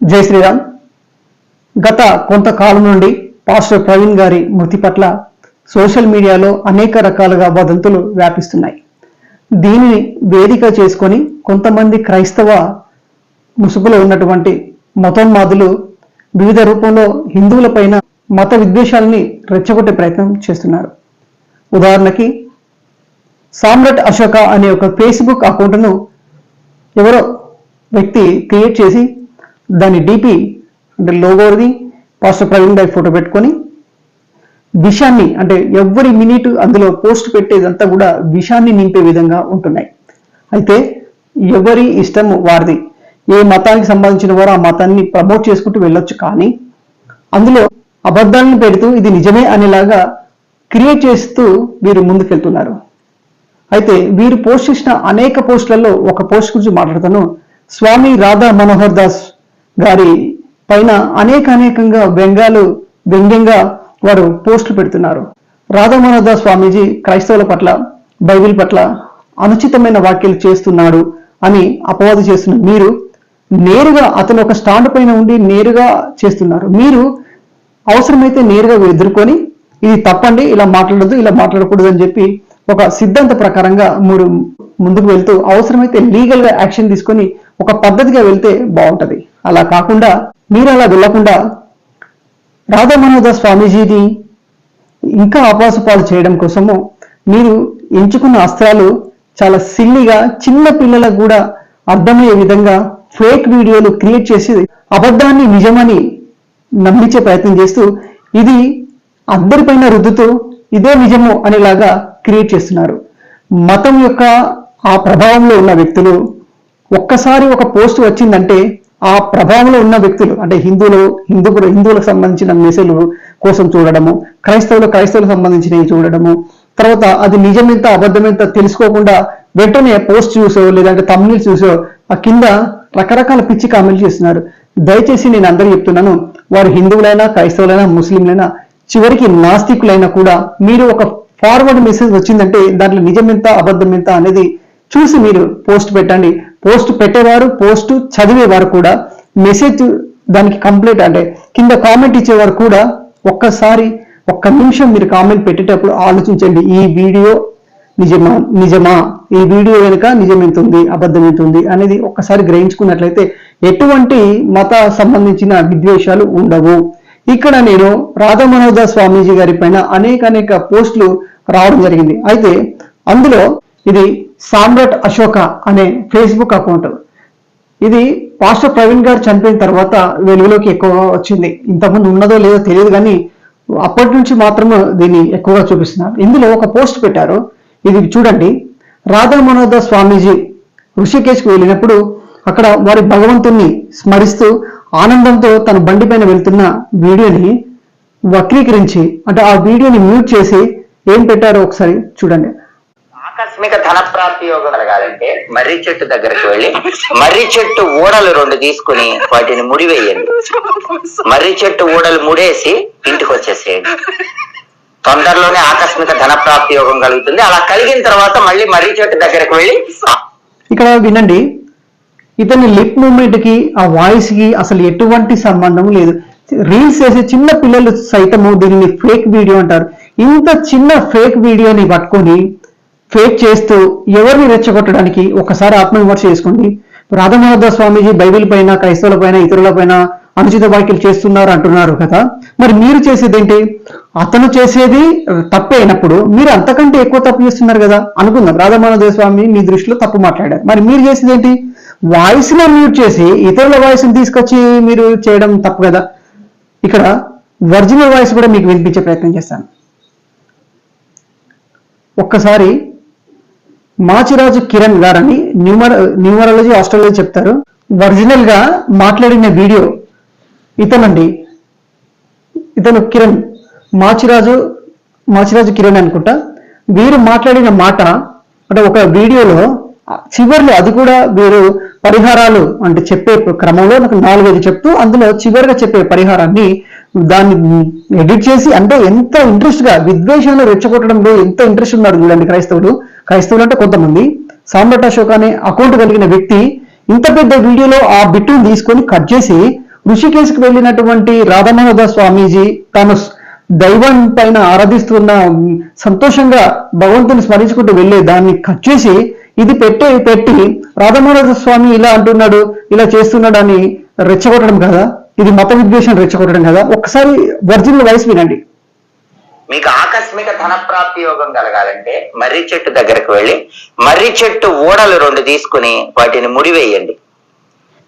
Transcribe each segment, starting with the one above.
జై శ్రీరామ్. గత కొంతకాలం నుండి పాస్టర్ ప్రవీణ్ గారి మృతి పట్ల సోషల్ మీడియాలో అనేక రకాలుగా వదంతులు వ్యాపిస్తున్నాయి. దీనిని వేదిక చేసుకొని కొంతమంది క్రైస్తవ ముసుగులో ఉన్నటువంటి మతోన్మాదులు వివిధ రూపంలో హిందువులపైన మత విద్వేషాలని రెచ్చగొట్టే ప్రయత్నం చేస్తున్నారు. ఉదాహరణకి సామ్రాట్ అశోక అనే ఒక ఫేస్బుక్ అకౌంట్ను ఎవరో వ్యక్తి క్రియేట్ చేసి దాని డిపి అంటే లోగోది పాస్టర్ ప్రవీణ్ గారి ఫోటో పెట్టుకొని విషాన్ని అంటే ఎవ్రీ మినిట్ అందులో పోస్ట్ పెట్టేదంతా కూడా విషాన్ని నింపే విధంగా ఉంటున్నాయి. అయితే ఎవరి ఇష్టం వారిది? ఏ మతానికి సంబంధించిన వారు ఆ మతాన్ని ప్రమోట్ చేసుకుంటూ వెళ్ళొచ్చు కానీ అందులో అబద్ధాలను పెడుతూ ఇది నిజమే అనేలాగా క్రియేట్ చేస్తూ వీరు ముందుకెళ్తున్నారు. అయితే వీరు పోస్ట్ చేసిన అనేక పోస్టులలో ఒక పోస్ట్ గురించి మాట్లాడతాను. స్వామి రాధా మనోహర్ దాస్ గారి పైన అనేక అనేకంగా వ్యంగ్యాలు వ్యంగ్యంగా వారు పోస్టులు పెడుతున్నారు. రాధా స్వామీజీ క్రైస్తవుల పట్ల బైబిల్ పట్ల అనుచితమైన వ్యాఖ్యలు చేస్తున్నాడు అని అపవాదు చేస్తున్న మీరు నేరుగా అతను ఒక స్టాండ్ పైన ఉండి నేరుగా చేస్తున్నారు. మీరు అవసరమైతే నేరుగా ఎదుర్కొని ఇది తప్పండి ఇలా మాట్లాడదు ఇలా మాట్లాడకూడదు అని చెప్పి ఒక సిద్ధాంత ప్రకారంగా మీరు ముందుకు వెళ్తూ అవసరమైతే లీగల్గా యాక్షన్ తీసుకొని ఒక పద్ధతిగా వెళ్తే బాగుంటుంది. అలా కాకుండా మీరు అలా వెళ్ళకుండా రాధా మనోదాస్ స్వామీజీని ఇంకా అపాసుపాలు చేయడం కోసము మీరు ఎంచుకున్న అస్త్రాలు చాలా సిల్లిగా చిన్న పిల్లలకు కూడా అర్థమయ్యే విధంగా ఫేక్ వీడియోలు క్రియేట్ చేసి అబద్ధాన్ని నిజమని నమ్మించే ప్రయత్నం చేస్తూ ఇది అందరిపైన రుద్దుతూ ఇదే నిజము అనేలాగా క్రియేట్ చేస్తున్నారు. మతం యొక్క ఆ ప్రభావంలో ఉన్న వ్యక్తులు ఒక్కసారి ఒక పోస్ట్ వచ్చిందంటే ఆ ప్రభావంలో ఉన్న వ్యక్తులు అంటే హిందువులు హిందూ హిందువులకు సంబంధించిన మెసేజ్లు కోసం చూడడము క్రైస్తవులు క్రైస్తవులకు సంబంధించినవి చూడడము తర్వాత అది నిజమెంత అబద్ధమెంత తెలుసుకోకుండా వెంటనే పోస్ట్ చూసో లేదంటే తమిళ చూసో ఆ కింద రకరకాల పిచ్చి కామెంట్లు చేస్తున్నారు. దయచేసి నేను అందరూ చెప్తున్నాను వారు హిందువులైనా క్రైస్తవులైనా ముస్లింలైనా చివరికి నాస్తికులైనా కూడా మీరు ఒక ఫార్వర్డ్ మెసేజ్ వచ్చిందంటే దాంట్లో నిజమెంత అబద్ధం ఎంత అనేది చూసి మీరు పోస్ట్ పెట్టండి. పోస్ట్ పెట్టేవారు పోస్ట్ చదివేవారు కూడా. మెసేజ్ దానికి కంప్లీట్ అంటే కింద కామెంట్ ఇచ్చేవారు కూడా. ఒక్కసారి ఒక్క నిమిషం మీరు కామెంట్ పెట్టేటప్పుడు ఆలోచించండి ఈ వీడియో నిజమా నిజమా? ఈ వీడియో వెనుక నిజం ఎంత ఉంది అబద్ధం ఎంత ఉంది అనేది ఒక్కసారి గ్రహించుకున్నట్లయితే ఎటువంటి మత సంబంధించిన విద్వేషాలు ఉండవు. ఇక్కడ నేను రాధా స్వామీజీ గారి పైన అనేక అనేక పోస్టులు రావడం జరిగింది. అయితే అందులో ఇది సామ్రాట్ అశోక అనే ఫేస్బుక్ అకౌంట్. ఇది పాస్టర్ ప్రవీణ్ గారు చనిపోయిన తర్వాత వెలుగులోకి ఎక్కువగా వచ్చింది. ఇంతకుముందు ఉన్నదో లేదో తెలియదు కానీ అప్పటి నుంచి మాత్రం దీన్ని ఎక్కువగా చూపిస్తున్నారు. ఇందులో ఒక పోస్ట్ పెట్టారు. ఇది చూడండి. రాధా మనోదాస్ స్వామీజీ ఋషికేశ్కి వెళ్ళినప్పుడు అక్కడ వారి భగవంతుణ్ణి స్మరిస్తూ ఆనందంతో తన బండి పైన వెళ్తున్న వీడియోని వక్రీకరించి అంటే ఆ వీడియోని మ్యూట్ చేసి ఏం పెట్టారో ఒకసారి చూడండి. ఆకస్మిక ధన ప్రాప్తి యోగం కలగాలంటే మర్రి చెట్టు దగ్గరకు వెళ్ళి మర్రి చెట్టు ఊడలు రెండు తీసుకుని వాటిని ముడివేయండి. మర్రి చెట్టు ఊడలు ముడేసి ఇంటికి వచ్చేసేయండి. తొందరలోనే ఆకస్మిక ధన ప్రాప్తి యోగం కలుగుతుంది. అలా కలిగిన తర్వాత మళ్ళీ మర్రి చెట్టు దగ్గరకు వెళ్ళి ఇక్కడ వినండి ఇతని లిప్ మూమెంట్కి ఆ వాయిస్కి అసలు ఎటువంటి సంబంధం లేదు. రీల్స్ చేసే చిన్న పిల్లలు సైతము దీనిని ఫేక్ వీడియో అంటారు. ఇంత చిన్న ఫేక్ వీడియోని పట్టుకొని ఫేక్ చేస్తూ ఎవరిని రెచ్చగొట్టడానికి ఒకసారి ఆత్మవిమర్శ చేసుకోండి. రాధమాధవ స్వామీజీ బైబిల్ పైన క్రైస్తవుల పైన ఇతరుల పైన అనుచిత వ్యాఖ్యలు చేస్తున్నారు అంటున్నారు కదా. మరి మీరు చేసేది ఏంటి అతను చేసేది తప్పు అయినప్పుడు మీరు అంతకంటే ఎక్కువ తప్పు చేస్తున్నారు కదా అనుకుందాం. రాధమాధవ స్వామి మీ దృష్టిలో తప్పు మాట్లాడారు. మరి మీరు చేసేది ఏంటి వాయిస్ని మ్యూట్ చేసి ఇతరుల వాయిస్ని తీసుకొచ్చి మీరు చేయడం తప్పు కదా. ఇక్కడ ఒరిజినల్ వాయిస్ కూడా మీకు వినిపించే ప్రయత్నం చేస్తాను. ఒక్కసారి మాచిరాజు కిరణ్ గారని న్యూమర న్యూమరాలజీ హాస్టల్లో చెప్తారు. ఒరిజినల్గా మాట్లాడిన వీడియో ఇతనండి. ఇతను కిరణ్. మాచిరాజు మాచిరాజు కిరణ్ అనుకుంటా. వీరు మాట్లాడిన మాట అంటే ఒక వీడియోలో చివరిలో అది కూడా వీరు పరిహారాలు అంటే చెప్పే క్రమంలో నాకు నాలుగైదు చెప్తూ అందులో చివరిగా చెప్పే పరిహారాన్ని దాన్ని ఎడిట్ చేసి అంటే ఎంత ఇంట్రెస్ట్గా విద్వేషాలు రెచ్చగొట్టడంలో ఎంత ఇంట్రెస్ట్ ఉన్నారు చూడండి క్రైస్తవులు. క్రైస్తవులు అంటే కొంతమంది. సామ్రాట్ అశోక్ అనే అకౌంట్ కలిగిన వ్యక్తి ఇంత పెద్ద వీడియోలో ఆ బిట్టును తీసుకొని కట్ చేసి ఋషికేశ్కి వెళ్ళినటువంటి రాధమాధవ స్వామీజీ తాను దైవం పైన ఆరాధిస్తున్న సంతోషంగా భగవంతుని స్మరించుకుంటూ వెళ్ళే దాన్ని కట్ చేసి ఇది పెట్టే పెట్టి రాధమాధవ స్వామి ఇలా అంటున్నాడు ఇలా చేస్తున్నాడు అని రెచ్చగొట్టడం కదా. ఇది మత విద్వేషం రెచ్చగొట్టడం కదా. ఒక్కసారి ఒరిజినల్ వయసు వినండి. మీకు ఆకస్మిక ధన ప్రాప్తి యోగం కలగాలంటే మర్రి చెట్టు దగ్గరకు వెళ్ళి మర్రి చెట్టు ఊడలు రెండు తీసుకుని వాటిని ముడివేయండి.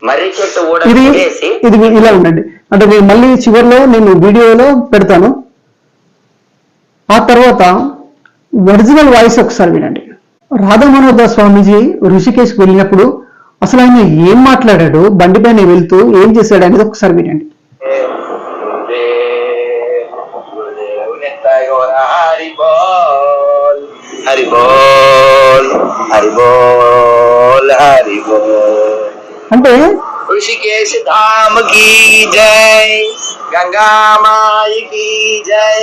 మర్రి చెట్టు ఊడలు ఇది ఇలా ఉండండి. అంటే నేను మళ్ళీ చివరిలో నేను వీడియోలో పెడతాను. ఆ తర్వాత ఒరిజినల్ వాయిస్ ఒకసారి వినండి. రాధా మనోహర్ స్వామీజీ ఋషికేశ్కి వెళ్ళినప్పుడు అసలు ఆయన ఏం మాట్లాడాడు? బండి పైన వెళ్తూ ఏం చేశాడు అనేది ఒకసారి వినండి. అంటే ఋషికేశ ధామ కీ జై గంగామాయి కీ జై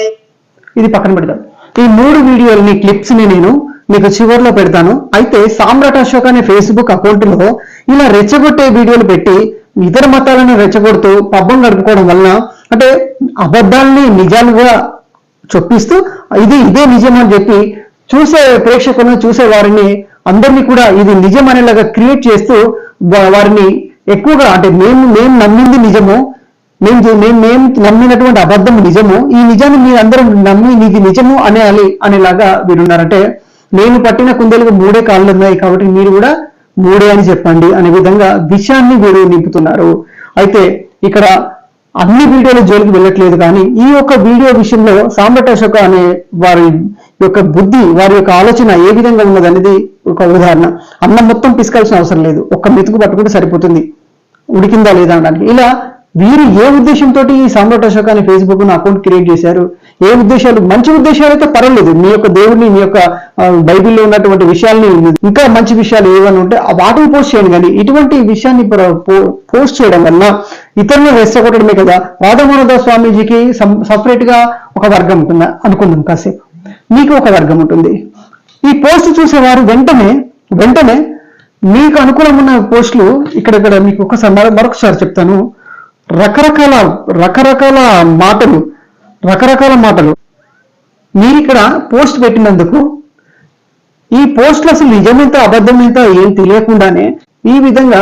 ఇది పక్కన పెడతాను ఈ మూడు వీడియోలని క్లిప్స్ని నేను మీకు చివరిలో పెడతాను. అయితే సామ్రాట్ అశోక్ అనే ఫేస్బుక్ అకౌంట్లో ఇలా రెచ్చగొట్టే వీడియోలు పెట్టి ఇతర మతాలను రెచ్చగొడుతూ పబ్బం గడుపుకోవడం వలన అంటే అబద్ధాలని నిజాలుగా చొప్పిస్తూ ఇది ఇదే నిజం అని చెప్పి చూసే ప్రేక్షకులను చూసే వారిని అందరినీ కూడా ఇది నిజం అనేలాగా క్రియేట్ చేస్తూ వారిని ఎక్కువగా అంటే మేము మేము నమ్మింది నిజము మేము మేము మేము నమ్మినటువంటి అబద్ధం నిజము ఈ నిజాన్ని మీరు అందరూ నమ్మి ఇది నిజము అనేయాలి అనేలాగా వీరున్నారంటే నేను పట్టిన కుందేలకు మూడే కాళ్ళు ఉన్నాయి కాబట్టి మీరు కూడా మూడే అని చెప్పండి అనే విధంగా విషయాన్ని వీరు నింపుతున్నారు. అయితే ఇక్కడ అన్ని వీడియోల జోలికి వెళ్ళట్లేదు కానీ ఈ యొక్క వీడియో విషయంలో సాంబట్ అశోక అనే వారి యొక్క బుద్ధి వారి యొక్క ఆలోచన ఏ విధంగా ఉన్నది అనేది ఒక ఉదాహరణ. అన్నం మొత్తం పిసుకాల్సిన అవసరం లేదు. ఒక్క మెతుకు పట్టుకుంటే సరిపోతుంది. ఉడికిందా లేదా అనడానికి. ఇలా వీరు ఏ ఉద్దేశంతో ఈ సామ్రాట్ అశోక్ అనే ఫేస్బుక్ అకౌంట్ క్రియేట్ చేశారు? ఏ ఉద్దేశాలు? మంచి ఉద్దేశాలు అయితే పర్వాలేదు. మీ యొక్క దేవుడిని మీ యొక్క బైబిల్లో ఉన్నటువంటి విషయాల్ని ఇంకా మంచి విషయాలు ఏమైనా ఉంటే వాటిని పోస్ట్ చేయండి. కానీ ఇటువంటి విషయాన్ని పో- పోస్ట్ చేయడం వల్ల ఇతరులు రెచ్చగొట్టడమే కదా. రాధమానద స్వామీజీకి సపరేట్గా ఒక వర్గం ఉంటుందా? అనుకుందాం కాసేపు. మీకు ఒక వర్గం ఉంటుంది. ఈ పోస్ట్ చూసేవారు వెంటనే వెంటనే మీకు అనుకూలమైన పోస్టులు ఇక్కడ ఇక్కడ మీకు ఒకసారి మరొకసారి చెప్తాను. రకరకాల రకరకాల మాటలు రకరకాల మాటలు. మీరు ఇక్కడ పోస్ట్ పెట్టినందుకు ఈ పోస్ట్లు అసలు నిజమెంత అబద్ధమెంత ఏం తెలియకుండానే ఈ విధంగా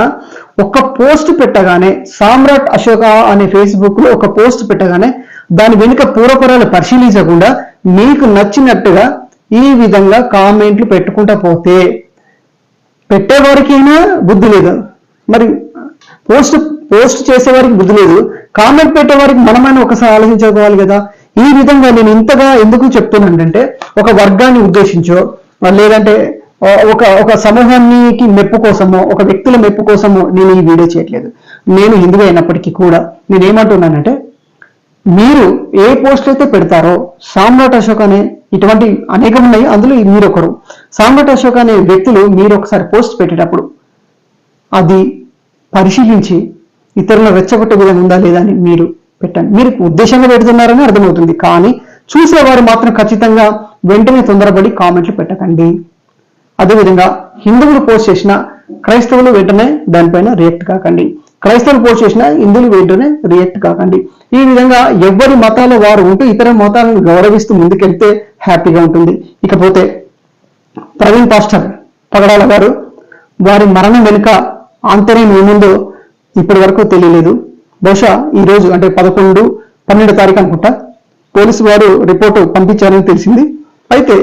ఒక పోస్ట్ పెట్టగానే సామ్రాట్ అశోక అనే ఫేస్బుక్లో ఒక పోస్ట్ పెట్టగానే దాని వెనుక పూర్వపరాలు పరిశీలించకుండా మీకు నచ్చినట్టుగా ఈ విధంగా కామెంట్లు పెట్టుకుంటా పోతే పెట్టేవారికైనా బుద్ధి లేదు. మరి పోస్ట్ పోస్ట్ చేసేవారికి బుద్ధి లేదు. కామెంట్ పెట్టేవారికి మనమైనా ఒకసారి ఆలోచించుకోవాలి కదా. ఈ విధంగా నేను ఇంతగా ఎందుకు చెప్తున్నానంటే ఒక వర్గాన్ని ఉద్దేశించో లేదంటే ఒక ఒక సమూహానికి మెప్పు కోసమో ఒక వ్యక్తుల మెప్పు కోసమో నేను ఈ వీడియో చేయట్లేదు. నేను హిందువు అయినప్పటికీ కూడా నేను ఏమంటున్నానంటే మీరు ఏ పోస్ట్ అయితే పెడతారో సామ్రాట్ అశోక్ అనే ఇటువంటి అనేకం ఉన్నాయి అందులో మీరొకరు. సామ్రాట్ అశోక్ అనే వ్యక్తులు మీరు ఒకసారి పోస్ట్ పెట్టేటప్పుడు అది పరిశీలించి ఇతరులను రెచ్చగొట్టే విధంగా ఉందా లేదా అని మీరు పెట్టండి. మీరు ఉద్దేశంగా పెడుతున్నారని అర్థమవుతుంది. కానీ చూసేవారు మాత్రం ఖచ్చితంగా వెంటనే తొందరపడి కామెంట్లు పెట్టకండి. అదేవిధంగా హిందువులు పోస్ట్ చేసిన క్రైస్తవులు వెంటనే దానిపైన రియాక్ట్ కాకండి. క్రైస్తవులు పోస్ట్ చేసిన హిందువులు వెంటనే రియాక్ట్ కాకండి. ఈ విధంగా ఎవరి మతాలు వారు ఉంటూ ఇతర మతాలను గౌరవిస్తూ ముందుకెళ్తే హ్యాపీగా ఉంటుంది. ఇకపోతే ప్రవీణ్ పాస్టర్ పగడాల గారు వారి మరణం వెనుక ఆంతర్యం ఏముందో ఇప్పటి వరకు తెలియలేదు. బహుశా ఈ రోజు అంటే పదకొండు పన్నెండు తారీఖు అనుకుంటా పోలీసు వారు రిపోర్టు పంపించారని తెలిసింది. అయితే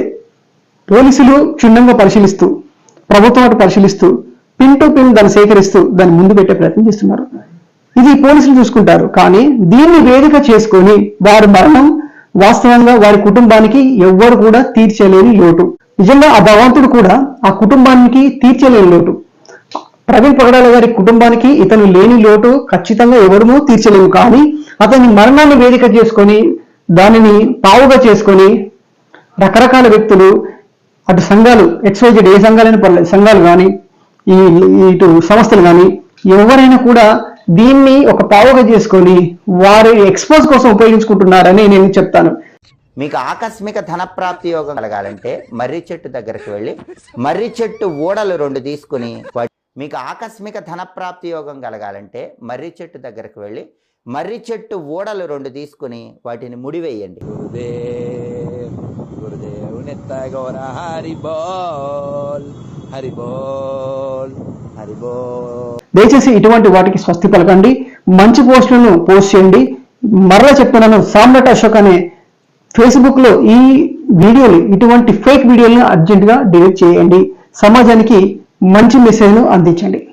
పోలీసులు క్షుణ్ణంగా పరిశీలిస్తూ ప్రభుత్వం అటు పరిశీలిస్తూ పిన్ టు పిన్ దాన్ని సేకరిస్తూ దాన్ని ముందు పెట్టే ప్రయత్నం చేస్తున్నారు. ఇది పోలీసులు చూసుకుంటారు. కానీ దీన్ని వేదిక చేసుకొని వారి మరణం వాస్తవంగా వారి కుటుంబానికి ఎవ్వరు కూడా తీర్చలేని లోటు. నిజంగా ఆ భగవంతుడు కూడా ఆ కుటుంబానికి తీర్చలేని లోటు. ప్రవీణ్ పగడాల గారి కుటుంబానికి ఇతను లేని లోటు ఖచ్చితంగా ఎవరునూ తీర్చలేము. కానీ అతని మరణాన్ని వేదిక చేసుకొని దానిని పావుగా చేసుకొని రకరకాల వ్యక్తులు అటు సంఘాలు ఎక్స్వైజెడ్ ఏ సంఘాలైనా పర్లేదు సంఘాలు కానీ ఈ ఇటు సంస్థలు కానీ ఎవరైనా కూడా దీన్ని ఒక పావుగా చేసుకొని వారి ఎక్స్పోజ్ కోసం ఉపయోగించుకుంటున్నారని నేను చెప్తాను. మీకు ఆకస్మిక ధన ప్రాప్తి యోగం కలగాలంటే మర్రి చెట్టు దగ్గరికి వెళ్ళి మర్రి చెట్టు ఓడలు రెండు తీసుకుని మీకు ఆకస్మిక ధనప్రాప్తి యోగం కలగాలంటే మర్రి చెట్టు దగ్గరకు వెళ్ళి మర్రి చెట్టు ఊడలు రెండు తీసుకుని వాటిని ముడివేయండి. దయచేసి ఇటువంటి వాటికి స్వస్తి పలకండి మంచి పోస్టులను పోస్ట్ చేయండి. మరలా చెప్తున్నాను సామ్రాట్ అశోక్ అనే ఫేస్బుక్లో ఈ వీడియోలు ఇటువంటి ఫేక్ వీడియోలను అర్జెంట్గా డిలీట్ చేయండి. సమాజానికి మంచి మెసేజ్ను అందించండి.